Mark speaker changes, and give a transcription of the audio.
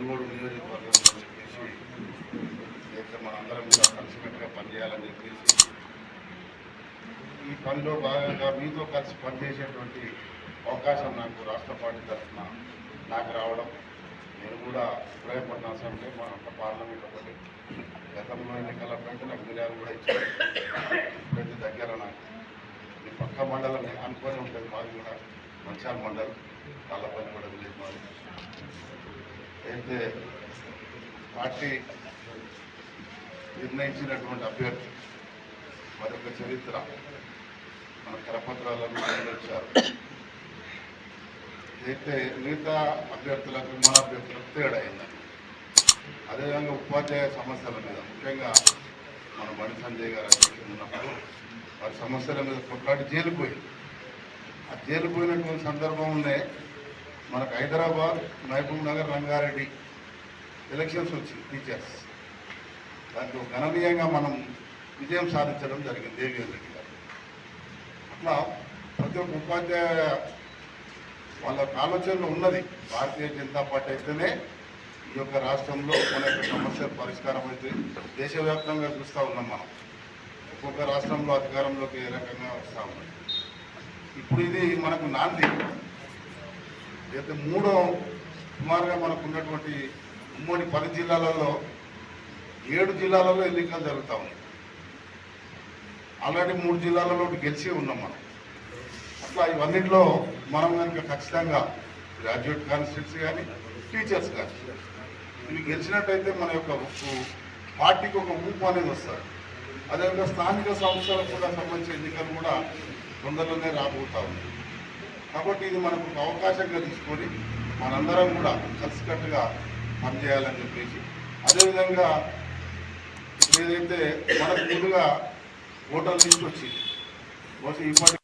Speaker 1: మునుగోడు నియోజకవర్గం అని చెప్పేసి అయితే మనందరం కూడా కలిసికట్టుగా పనిచేయాలని చెప్పేసి ఈ పనిలో భాగంగా మీతో కలిసి పనిచేసేటువంటి అవకాశం నాకు రాష్ట్ర పార్టీ తరఫున నాకు రావడం నేను కూడా ఇబ్రాహీంపట్నం అసెంబ్లీ మన పార్లమెంట్ ఒకటి గతంలో ఎన్నికల ఫ్రంట్ నాకు ఫిర్యాదు కూడా ఇచ్చారు. ప్రతి దగ్గర నాకు ఈ పక్క మండలం అనుకొని ఉంటుంది మాది కూడా మంచాల మండలం తాళ్ళపల్లి కూడా విలేజ్ మాది. అయితే పార్టీ నిర్ణయించినటువంటి అభ్యర్థి మరొక చరిత్ర మన కరపత్రాలను వచ్చారు అయితే మిగతా అభ్యర్థులకు మన అభ్యర్థులకు తేడా అయిందండి అదేవిధంగా ఉపాధ్యాయ సమస్యల మీద ముఖ్యంగా మన మణి సంజయ్ గారు అధ్యక్షులు ఉన్నప్పుడు వారి సమస్యల మీద కొట్లాడి జైలు పోయింది. ఆ జైలు పోయినటువంటి సందర్భంలోనే మనకు హైదరాబాద్ మహబూబ్ నగర్ రంగారెడ్డి ఎలక్షన్స్ వచ్చి టీచర్స్. దాంట్లో గణనీయంగా మనం విజయం సాధించడం జరిగింది దేవేంద్ర రెడ్డి గారు. అట్లా ప్రతి ఒక్క ఉపాధ్యాయ వాళ్ళ ఆలోచనలో ఉన్నది. భారతీయ జనతా పార్టీ అయితేనే ఈ యొక్క రాష్ట్రంలో మన యొక్క సమస్యల పరిష్కారం అయితే దేశవ్యాప్తంగా చూస్తూ ఉన్నాం మనం. ఒక్కొక్క రాష్ట్రంలో అధికారంలోకి ఏ రకంగా వస్తూ ఉన్నాం. ఇప్పుడు ఇది మనకు నాంది. అయితే మూడో సుమారుగా మనకు ఉన్నటువంటి ఉమ్మడి పది జిల్లాలలో ఏడు జిల్లాలలో ఎన్నికలు జరుగుతూ ఉన్నాయి. ఆల్రెడీ మూడు జిల్లాలలో గెలిచి ఉన్నాం మనం. అట్లా ఇవన్నింటిలో మనం కనుక ఖచ్చితంగా గ్రాడ్యుయేట్ కాన్స్టిట్యూట్స్ కానీ టీచర్స్ కానీ ఇవి గెలిచినట్టయితే మన యొక్క ఊ- పార్టీకి ఒక ఊపు అనేది వస్తుంది. అదేవిధంగా స్థానిక సంస్థలకు కూడా సంబంధించిన ఎన్నికలు కూడా తొందరలోనే రాబోతా ఉన్నాయి. కాబట్టి ఇది మనకు అవకాశంగా తీసుకొని మనందరం కూడా కలిసికట్టుగా పనిచేయాలని చెప్పేసి అదేవిధంగా ఏదైతే మనకు ముందుగా ఓటర్ లిస్ట్ వచ్చింది బహుశా ఇప్పటి